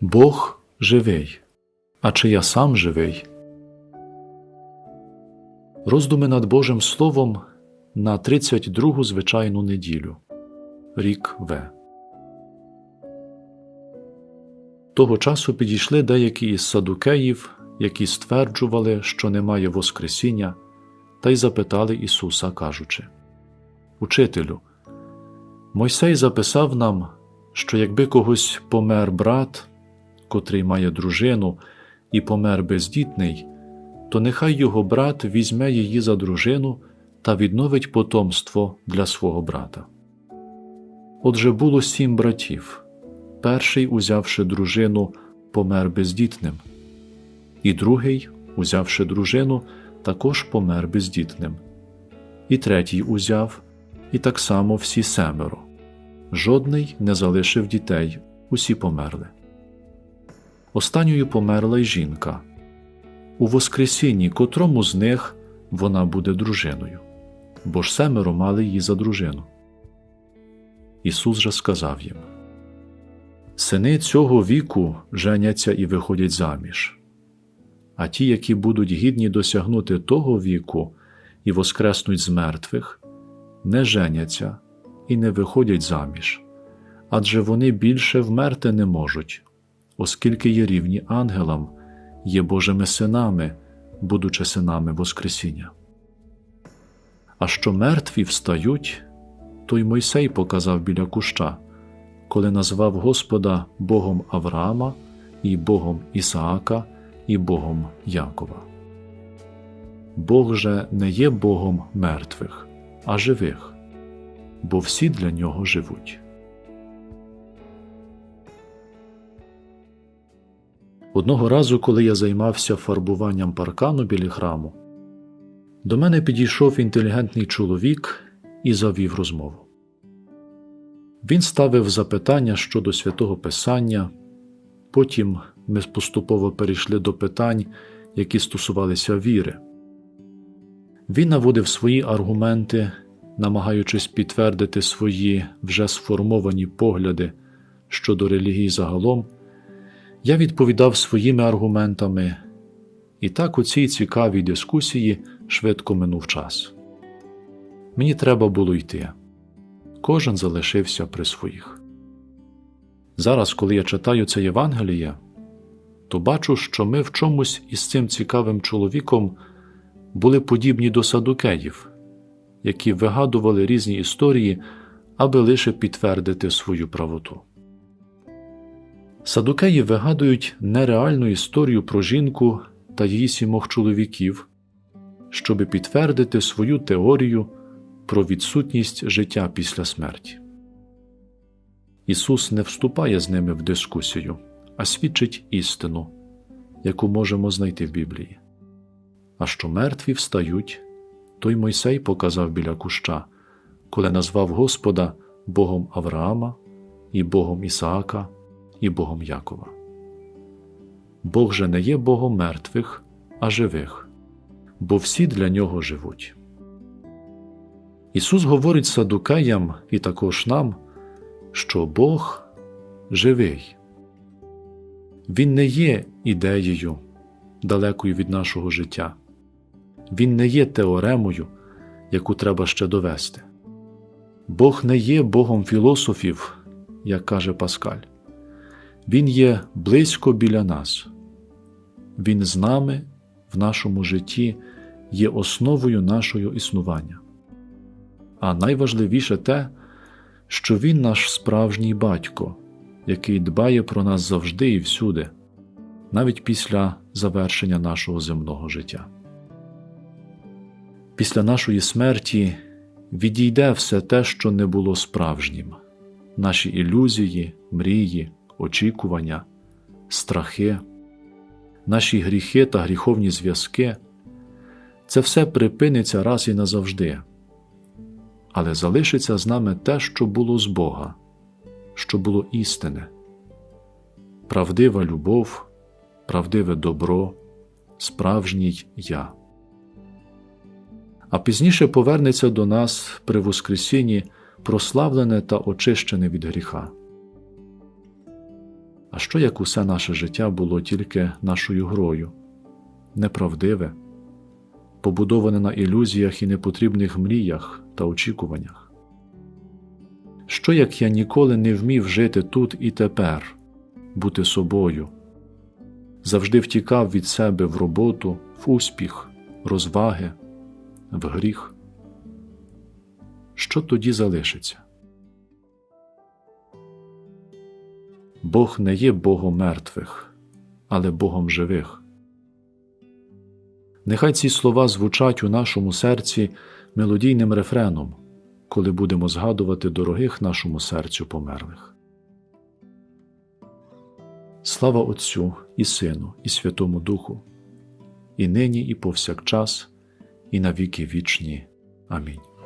Бог живий, а чи я сам живий? Роздуми над Божим Словом на 32-гу звичайну неділю. Рік В. Того часу підійшли деякі із садукеїв, які стверджували, що немає Воскресіння, та й запитали Ісуса, кажучи Учителю, Мойсей записав нам, що якби когось помер брат, котрий має дружину, і помер бездітний, то нехай його брат візьме її за дружину та відновить потомство для свого брата. Отже було сім братів. Перший, узявши дружину, помер бездітним, і другий, узявши дружину, також помер бездітним, і третій узяв, і так само всі семеро. Жодний не залишив дітей, усі померли. Останньою померла й жінка. У Воскресінні котрому з них вона буде дружиною, бо ж семеро мали її за дружину. Ісус же сказав їм Сини цього віку женяться і виходять заміж, а ті, які будуть гідні досягнути того віку і воскреснуть з мертвих, не женяться і не виходять заміж, адже вони більше вмерти не можуть, оскільки є рівні ангелам, є Божими синами, будучи синами Воскресіння. А що мертві встають, то й Мойсей показав біля куща, коли назвав Господа Богом Авраама, і Богом Ісаака, і Богом Якова. Бог же не є Богом мертвих, а живих, бо всі для нього живуть. Одного разу, коли я займався фарбуванням паркану біля храму, до мене підійшов інтелігентний чоловік і завів розмову. Він ставив запитання щодо святого Писання, потім ми поступово перейшли до питань, які стосувалися віри. Він наводив свої аргументи, намагаючись підтвердити свої вже сформовані погляди щодо релігії загалом. Я відповідав своїми аргументами, і так у цій цікавій дискусії швидко минув час. Мені треба було йти. Кожен залишився при своїх. Зараз, коли я читаю це Євангеліє, то бачу, що ми в чомусь із цим цікавим чоловіком були подібні до садукеїв, які вигадували різні історії, аби лише підтвердити свою правоту. Садукеї вигадують нереальну історію про жінку та її сімох чоловіків, щоби підтвердити свою теорію про відсутність життя після смерті. Ісус не вступає з ними в дискусію, а свідчить істину, яку можемо знайти в Біблії. А що мертві встають, той Мойсей показав біля куща, коли назвав Господа Богом Авраама і Богом Ісаака і Богом Якова. Бог же не є Богом мертвих, а живих, бо всі для нього живуть. Ісус говорить садукеям і також нам, що Бог живий. Він не є ідеєю, далекою від нашого життя, Він не є теоремою, яку треба ще довести. Бог не є Богом філософів, як каже Паскаль. Він є близько біля нас, Він з нами в нашому житті є основою нашого існування. А найважливіше те, що Він наш справжній батько, який дбає про нас завжди і всюди, навіть після завершення нашого земного життя. Після нашої смерті відійде все те, що не було справжнім, наші ілюзії, мрії очікування, страхи, наші гріхи та гріховні зв'язки це все припиниться раз і назавжди, але залишиться з нами те, що було з Бога, що було істине, правдива любов, правдиве добро, справжній я. А пізніше повернеться до нас при Воскресінні прославлене та очищене від гріха. А що як усе наше життя було тільки нашою грою, неправдиве, побудоване на ілюзіях і непотрібних мріях та очікуваннях? Що як я ніколи не вмів жити тут і тепер, бути собою, завжди втікав від себе в роботу, в успіх, розваги, в гріх? Що тоді залишиться? Бог не є Богом мертвих, але Богом живих. Нехай ці слова звучать у нашому серці мелодійним рефреном, коли будемо згадувати дорогих нашому серцю померлих. Слава Отцю і Сину, і Святому Духу, і нині, і повсякчас, і на віки вічні. Амінь.